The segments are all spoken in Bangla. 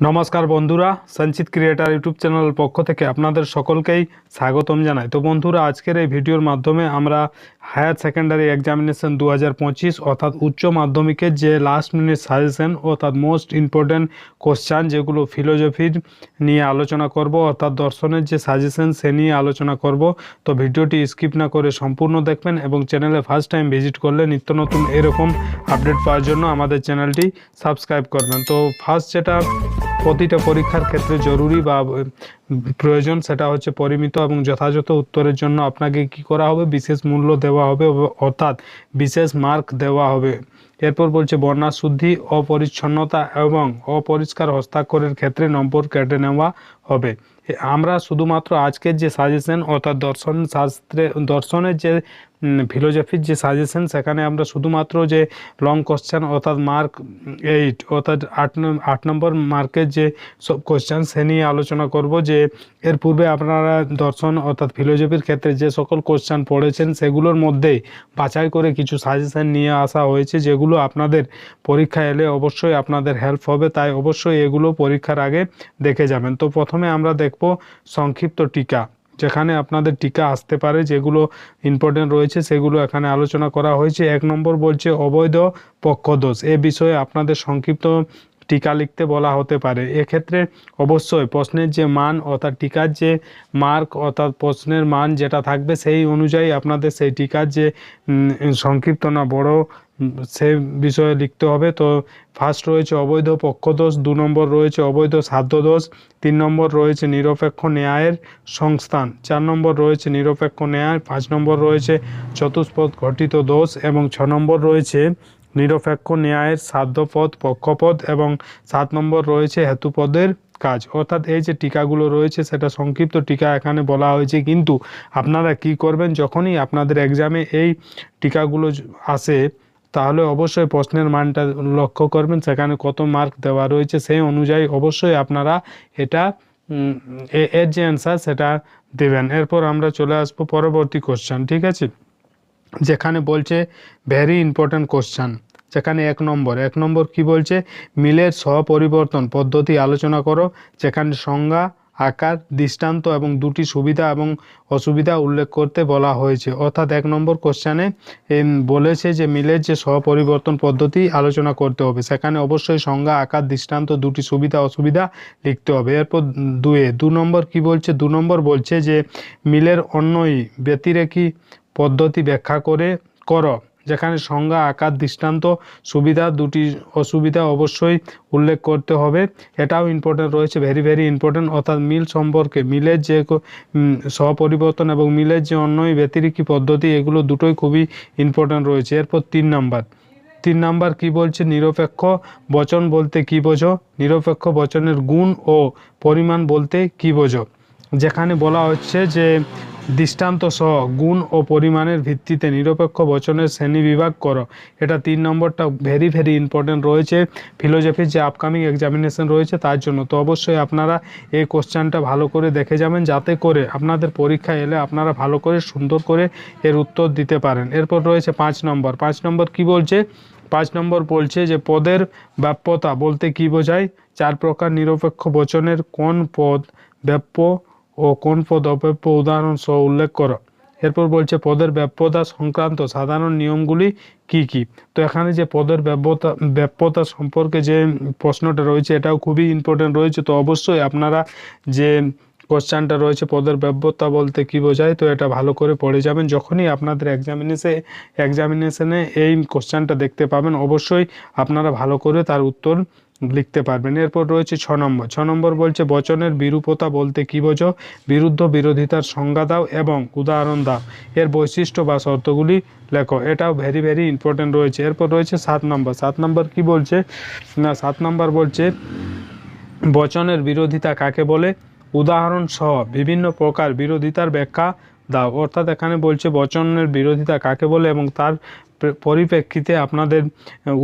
নমস্কার বন্ধুরা, সঞ্চিত ক্রিয়েটার ইউটিউব চ্যানেলের পক্ষ থেকে আপনাদের সকলকেই স্বাগতম জানাই। তো বন্ধুরা, আজকের এই ভিডিওর মাধ্যমে আমরা হায়ার সেকেন্ডারি এক্সামিনেশন দু হাজার পঁচিশ অর্থাৎ উচ্চ মাধ্যমিকের যে লাস্ট মিনিট সাজেশন অর্থাৎ মোস্ট ইম্পর্ট্যান্ট কোশ্চান যেগুলো ফিলোজফির নিয়ে আলোচনা করব, অর্থাৎ দর্শনের যে সাজেশন সে নিয়ে আলোচনা করব। তো ভিডিওটি স্কিপ না করে সম্পূর্ণ দেখবেন এবং চ্যানেলে ফার্স্ট টাইম ভিজিট করলে নিত্য নতুন এরকম আপডেট পাওয়ার জন্য আমাদের চ্যানেলটি সাবস্ক্রাইব করবেন। তো ফার্স্ট যেটা প্রতিটা পরীক্ষার ক্ষেত্রে জরুরি বা প্রয়োজন সেটা হচ্ছে পরিমিত এবং যথাযথ উত্তরের জন্য আপনাকে কি করা হবে? বিশেষ মূল্য দেওয়া হবে অর্থাৎ বিশেষ মার্ক দেওয়া হবে। এরপর বলছে বন্যা শুদ্ধি, অপরিচ্ছন্নতা এবং অপরিষ্কার হস্তাক্ষরের ক্ষেত্রে নম্বর কেটে নেওয়া হবে। আমরা শুধুমাত্র আজকের যে সাজেশন অর্থাৎ দর্শন শাস্ত্রে, দর্শনের যে ফিলোজফির যে সাজেশন সেখানে আমরা শুধুমাত্র যে লং কোশ্চেন অর্থাৎ মার্ক এইট অর্থাৎ আট আট নম্বর মার্কের যে সব কোশ্চেন সে নিয়ে আলোচনা করব যে, এর পূর্বে আপনারা দর্শন, অর্থাৎ ফিলোজফির ক্ষেত্রে যে সকল কোশ্চেন পড়েছেন, সেগুলোর মধ্যেই বাছাই করে কিছু সাজেশন নিয়ে আসা হয়েছে, যেগুলো আপনাদের পরীক্ষা এলে অবশ্যই আপনাদের হেল্প হবে, তাই অবশ্যই এগুলো পরীক্ষার আগে দেখে যাবেন। তো প্রথমে আমরা দেখব সংক্ষিপ্ত টিকা, যেখানে আপনাদের টিকা আসতে পারে, যেগুলো ইম্পর্টেন্ট রয়েছে, সেগুলো এখানে আলোচনা করা হয়েছে। এক নম্বর বলছে অবৈধ পক্ষদোষ এ বিষয়ে আপনাদের সংক্ষিপ্ত টিকা লিখতে বলা হতে পারে। এক্ষেত্রে অবশ্যই প্রশ্নের যে মান অর্থাৎ টিকার যে মার্ক অর্থাৎ প্রশ্নের মান যেটা থাকবে সেই অনুযায়ী আপনাদের সেই টিকার যে সংক্ষিপ্ত না বড়, সে বিষয়ে লিখতে হবে। তো ফার্স্ট রয়েছে অবৈধ পক্ষদোষ, দু নম্বর রয়েছে অবৈধ সাধ্যদোষ, তিন নম্বর রয়েছে নিরপেক্ষ ন্যায়ের সংস্থান, চার নম্বর রয়েছে নিরপেক্ষ ন্যায়, পাঁচ নম্বর রয়েছে চতুষ্পদ ঘটিত দোষ এবং ছ নম্বর রয়েছে নিরপেক্ষ ন্যায়ের সাধ্যপদ, পক্ষপদ এবং সাত নম্বর রয়েছে হেতুপদের কাজ। অর্থাৎ এই যে টিকাগুলো রয়েছে, সেটা সংক্ষিপ্ত টিকা এখানে বলা হয়েছে। কিন্তু আপনারা কি করবেন? যখনই আপনাদের এক্সামে এই টিকাগুলো আসে, তাহলে অবশ্যই প্রশ্নের মানটা লক্ষ্য করবেন। সেখানে কত মার্ক দেওয়া রয়েছে সেই অনুযায়ী অবশ্যই আপনারা এটা এর যে অ্যান্সার সেটা দেবেন। এরপর আমরা চলে আসব পরবর্তী কোশ্চেন ঠিক আছে? যেখানে বলছে ভেরি ইম্পর্ট্যান্ট কোশ্চান যেখানে এক নম্বর। এক নম্বর কি বলছে? মিলের সহপরিবর্তন পদ্ধতি আলোচনা করো, যেখানে সংজ্ঞা, আকার, দৃষ্টান্ত এবং দুটি সুবিধা এবং অসুবিধা উল্লেখ করতে বলা হয়েছে। অর্থাৎ এক নম্বর কোশ্চানে বলেছে যে মিলের যে সহপরিবর্তন পদ্ধতি আলোচনা করতে হবে, সেখানে অবশ্যই সংজ্ঞা, আকার, দৃষ্টান্ত, দুটি সুবিধা, অসুবিধা লিখতে হবে। এরপর দুয়ে, দু নম্বর কি বলছে? দু নম্বর বলছে যে মিলের অন্যই ব্যতিরেকি পদ্ধতি ব্যাখ্যা করে, করো। যেখানে সংজ্ঞা, আকার, দৃষ্টান্ত, সুবিধা দুটি অসুবিধা অবশ্যই উল্লেখ করতে হবে। এটাও ইম্পর্টেন্ট রয়েছে ভেরি ভেরি ইম্পর্টেন্ট অর্থাৎ মিল সম্পর্কে, মিলের যে সহপরিবর্তন এবং মিলের যে অন্যই ব্যতিরিক্ত পদ্ধতি, এগুলো দুটোই খুবই ইম্পর্টেন্ট রয়েছে। এরপর তিন নাম্বার। তিন নাম্বার কি বলছে? নিরপেক্ষ বচন বলতে কি বোঝো? নিরপেক্ষ বচনের গুণ ও পরিমাণ বলতে কি বোঝো? যেখানে বলা হচ্ছে যে দৃষ্টান্ত সহ গুণ ও পরিমাণের ভিত্তিতে নিরপেক্ষ বচনের শ্রেণি বিভাগ করো। এটা তিন নম্বরটা ভেরি ভেরি ইম্পর্টেন্ট রয়েছে। ফিলোজফির যে আপকামিং এক্সামিনেশন রয়েছে তার জন্য। তো অবশ্যই আপনারা এই কোশ্চেনটা ভালো করে দেখে যাবেন, যাতে করে আপনাদের পরীক্ষা এলে আপনারা ভালো করে সুন্দর করে এর উত্তর দিতে পারেন। এরপর রয়েছে পাঁচ নম্বর। পাঁচ নম্বর কি বলছে? পাঁচ নম্বর বলছে যে পদের ব্যাপ্যতা বলতে কি বোঝায়? চার প্রকার নিরপেক্ষ বচনের কোন পদ ব্যাপ্য ও কোন পদ অব্যাপ্য উদাহরণ সহ উল্লেখ করো। এরপর বলছে, পদের ব্যাপ্যতা সংক্রান্ত সাধারণ নিয়মগুলি কি কি? তো এখানে যে পদের ব্যাপ্যতা ব্যাপ্যতা সম্পর্কে যে প্রশ্নটা রয়েছে, এটাও খুবই ইম্পর্টেন্ট রয়েছে। তো অবশ্যই আপনারা যে কোশ্চানটা রয়েছে পদের ব্যাপ্যতা বলতে কি বোঝায়, তো এটা ভালো করে পড়ে যাবেন। যখনই আপনাদের এক্সামিনেশে এক্সামিনেশনে এই কোশ্চানটা দেখতে পাবেন, অবশ্যই আপনারা ভালো করে তার উত্তর লিখতে পারবেন। এরপর রয়েছে ছ নম্বর। ছ নম্বর বলছে, বচনের বিরূপতা বলতে কি বোঝো? বিরুদ্ধ বিরোধিতার সংজ্ঞা দাও এবং উদাহরণ দাও। এর বৈশিষ্ট্য বা শর্তগুলি লেখো। এটাও ভেরি ভেরি ইম্পর্টেন্ট রয়েছে। এরপর রয়েছে সাত নম্বর। সাত নম্বর কি বলছে? না, সাত নম্বর বলছে, বচনের বিরোধিতা কাকে বলে? উদাহরণ সহ বিভিন্ন প্রকার বিরোধিতার ব্যাখ্যা দাও। অর্থাৎ এখানে বলছে, বচনের বিরোধিতা কাকে বলে এবং তার পরিপ্রেক্ষিতে আপনাদের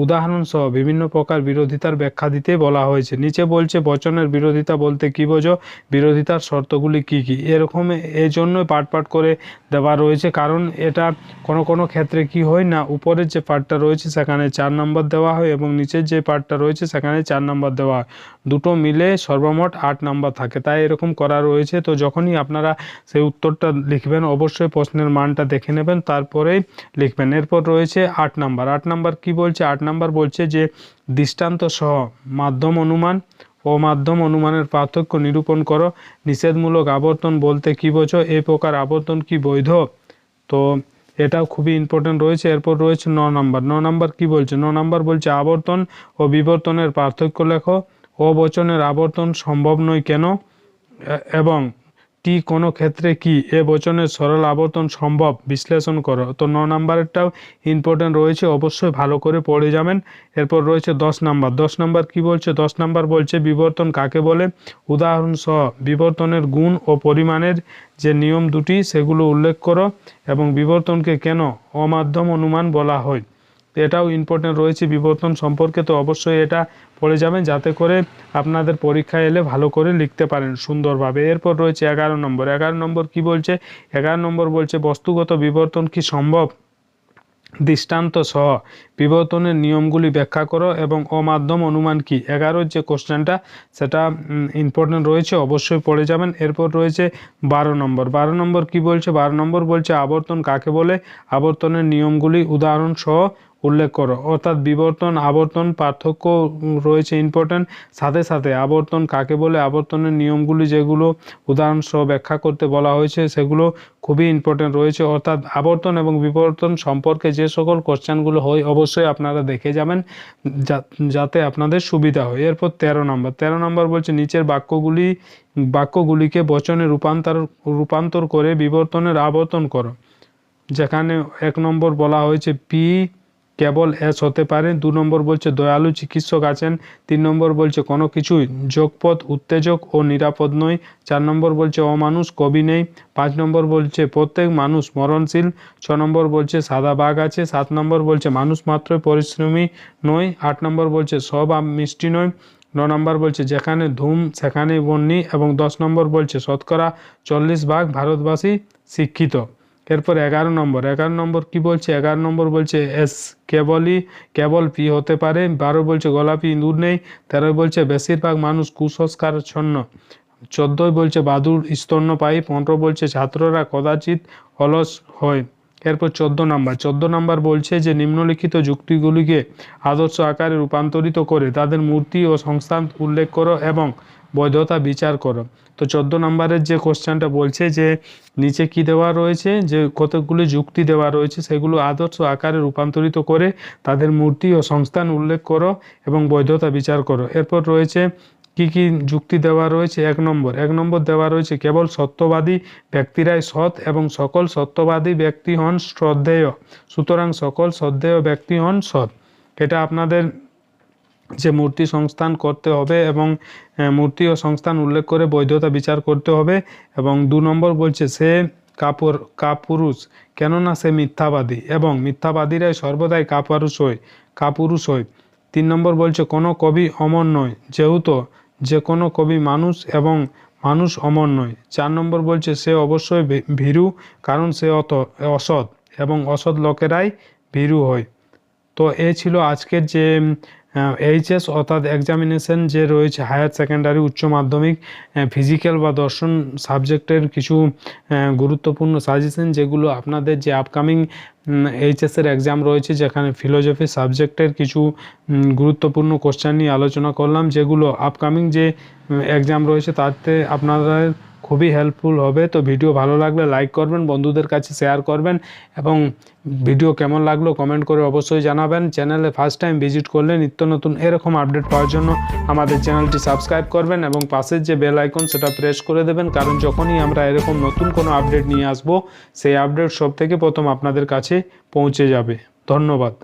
উদাহরণ সহ বিভিন্ন প্রকার বিরোধিতার ব্যাখ্যা দিতে বলা হয়েছে। নিচে বলছে, বচনের বিরোধিতা বলতে কি বোঝো? বিরোধিতার শর্তগুলি কি কি? এরকম এই জন্যই পাট পাট করে দেওয়া রয়েছে, কারণ এটা কোনো কোনো ক্ষেত্রে কি হয় না, উপরের যে পার্টটা রয়েছে সেখানে চার নম্বর দেওয়া হয় এবং নিচের যে পার্টটা রয়েছে সেখানে চার নম্বর দেওয়া হয়। দুটো মিলে সর্বমোট আট নাম্বার থাকে। তাই এরকম করা রয়েছে। তো যখনই আপনারা সেই উত্তরটা লিখবেন, অবশ্যই প্রশ্নের মানটা দেখে নেবেন, তারপরেই লিখবেন। এরপর রয়েছে আট নাম্বার। আট নাম্বার কি বলছে? আট নাম্বার বলছে যে, দৃষ্টান্ত সহ মাধ্যম অনুমান ও মাধ্যম অনুমানের পার্থক্য নিরূপণ করো। নিষেধমূলক আবর্তন বলতে কি বোঝো? এই প্রকার আবর্তন কি বৈধ? তো এটাও খুবই ইম্পর্টেন্ট রয়েছে। এরপর রয়েছে ন নম্বর। ন নম্বর কি বলছে? ন নম্বর বলছে আবর্তন ও বিবর্তনের পার্থক্য লেখো। অবচনের আবর্তন সম্ভব নয় কেন? এবং টি কোনো ক্ষেত্রে কি এ বচনের সরল আবর্তন সম্ভব? বিশ্লেষণ করো। তো ন নাম্বারেরটাও ইম্পর্টেন্ট রয়েছে, অবশ্যই ভালো করে পড়ে যাবেন। এরপর রয়েছে দশ নাম্বার। দশ নাম্বার কি বলছে? দশ নাম্বার বলছে বিবর্তন কাকে বলে? উদাহরণ সহ বিবর্তনের গুণ ও পরিমাণের যে নিয়ম দুটি, সেগুলো উল্লেখ করো এবং বিবর্তনকে কেন অমাধ্যম অনুমান বলা হয়? তো এটাও ইম্পর্টেন্ট রয়েছে বিবর্তন সম্পর্কে, তো অবশ্যই এটা পড়ে যাবেন যাতে করে আপনাদের পরীক্ষায় এলে ভালো করে লিখতে পারেন সুন্দরভাবে। এরপর রয়েছে এগারো নম্বর। এগারো নম্বর কি বলছে? এগারো নম্বর বলছে, বস্তুগত বিবর্তন কি সম্ভব? দৃষ্টান্ত সহ। বিবর্তনের নিয়মগুলি ব্যাখ্যা করো এবং অমাধ্যম অনুমান কি? এগারোর যে কোশ্চেনটা, সেটা ইম্পর্টেন্ট রয়েছে, অবশ্যই পড়ে যাবেন। এরপর রয়েছে বারো নম্বর। বারো নম্বর কি বলছে? বারো নম্বর বলছে, আবর্তন কাকে বলে? আবর্তনের নিয়মগুলি উদাহরণ সহ উল্লেখ করো। অর্থাৎ বিবর্তন, আবর্তন পার্থক্য রয়েছে ইম্পর্টেন্ট সাথে সাথে আবর্তন কাকে বলে? আবর্তনের নিয়মগুলি যেগুলো উদাহরণ সহ ব্যাখ্যা করতে বলা হয়েছে, সেগুলো খুবই ইম্পর্টেন্ট রয়েছে। অর্থাৎ আবর্তন এবং বিবর্তন সম্পর্কে যে সকল কোশ্চেনগুলো হয়, অবশ্যই আপনারা দেখে যাবেন যাতে আপনাদের সুবিধা হয়। এরপর তেরো নম্বর। তেরো নম্বর বলছে, নিচের বাক্যগুলি, বাক্যগুলিকে বচনে রূপান্তর রূপান্তর করে বিবর্তনের আবর্তন করো। যেখানে এক নম্বর বলা হয়েছে, পি কেবল এস হতে পারে। দু নম্বর বলছে, দয়ালু চিকিৎসক আছেন। তিন নম্বর বলছে, কোনো কিছুই যোগপথ উত্তেজক ও নিরাপদ নয়। চার নম্বর বলছে, অমানুষ কবি নেই। পাঁচ নম্বর বলছে, প্রত্যেক মানুষ মরণশীল। ছ নম্বর বলছে, সাদা বাঘ আছে। সাত নম্বর বলছে, মানুষ মাত্রই পরিশ্রমী নয়। আট নম্বর বলছে, সব মিষ্টি নয়। ন নম্বর বলছে, যেখানে ধূম, সেখানেই বন্যি। এবং দশ নম্বর বলছে, শতকরা চল্লিশ ভাগ ভারতবাসী শিক্ষিত। এরপর এগারো নম্বর এগারো নম্বর কি বলছে? এগারো নম্বর বলছে, এস, কেবলই, কেবল পি হতে পারে। বারো বলছে গোলাপি ইঁদুর নেই। তেরো বলছে, বেশিরভাগ মানুষ কুসংস্কারচ্ছন্ন চোদ্দোই বলছে বাদুর স্তন্যপায়ী। পনেরো বলছে, ছাত্ররা কদাচিৎ অলস হয়। এরপর চোদ্দ নাম্বার চোদ্দ নাম্বার বলছে যে, নিম্নলিখিত যুক্তিগুলিকে আদর্শ আকারে রূপান্তরিত করে তাদের মূর্তি ও সংস্থান উল্লেখ করো এবং বৈধতা বিচার করো। তো চোদ্দ নম্বরের যে কোশ্চেনটা বলছে যে নিচে কি দেওয়া রয়েছে, যে কতগুলি যুক্তি দেওয়া রয়েছে, সেগুলো আদর্শ আকারে রূপান্তরিত করে তাদের মূর্তি ও সংস্থান উল্লেখ করো এবং বৈধতা বিচার করো। এরপর রয়েছে কি কি যুক্তি দেওয়া রয়েছে এক নম্বর। এক নম্বর দেওয়া রয়েছে, কেবল সত্যবাদী ব্যক্তিরাই সৎ এবং সকল সত্যবাদী ব্যক্তি হন শ্রদ্ধেয়। সুতরাং সকল শ্রদ্ধেয় ব্যক্তি হন সৎ। এটা আপনাদের যে মূর্তি সংস্থান করতে হবে এবং মূর্তি ও সংস্থান উল্লেখ করে বৈধতা বিচার করতে হবে এবং দু নম্বর বলছে সে কাপুর, কাপুরুষ। কেননা সে মিথ্যাবাদী এবং মিথ্যাবাদীরাই সর্বদাই কাপুরুষ হয় কাপুরুষ হয় তিন নম্বর বলছে কোনো কবি অমর নয়, যেহেতু যে কোনো কবি মানুষ এবং মানুষ অমর নয়। চার নম্বর বলছে সে অবশ্যই ভীরু, কারণ সে অত, অসৎ এবং অসৎ লোকেরাই ভীরু হয়। তো এই ছিল আজকের যে এইচএস অর্থাৎ এক্সামিনেশন যে রয়েছে হায়ার সেকেন্ডারি উচ্চ মাধ্যমিক ফিজিক্যাল বা দর্শন সাবজেক্টের কিছু গুরুত্বপূর্ণ সাজেশন যেগুলো আপনাদের যে আপকামিং এইচএসের এক্সাম রয়েছে, যেখানে ফিলোজফি সাবজেক্টের কিছু গুরুত্বপূর্ণ কোশ্চেন নিয়ে আলোচনা করলাম, যেগুলো আপকামিং যে এক্সাম রয়েছে, তাতে আপনাদের খুবই হেল্পফুল হবে। তো ভিডিও ভালো লাগলে লাইক করবেন, বন্ধুদের কাছে শেয়ার করবেন এবং ভিডিও কেমন লাগল কমেন্ট করে অবশ্যই জানাবেন। চ্যানেলে ফার্স্ট টাইম ভিজিট করলে নিত্য নতুন এরকম আপডেট পাওয়ার জন্য আমাদের চ্যানেলটি সাবস্ক্রাইব করবেন এবং পাশের যে বেল আইকন সেটা প্রেস করে দেবেন। কারণ যখনই আমরা এরকম নতুন কোনো আপডেট নিয়ে আসব, সেই আপডেট সব থেকে প্রথম আপনাদের কাছে পৌঁছে যাবে। ধন্যবাদ।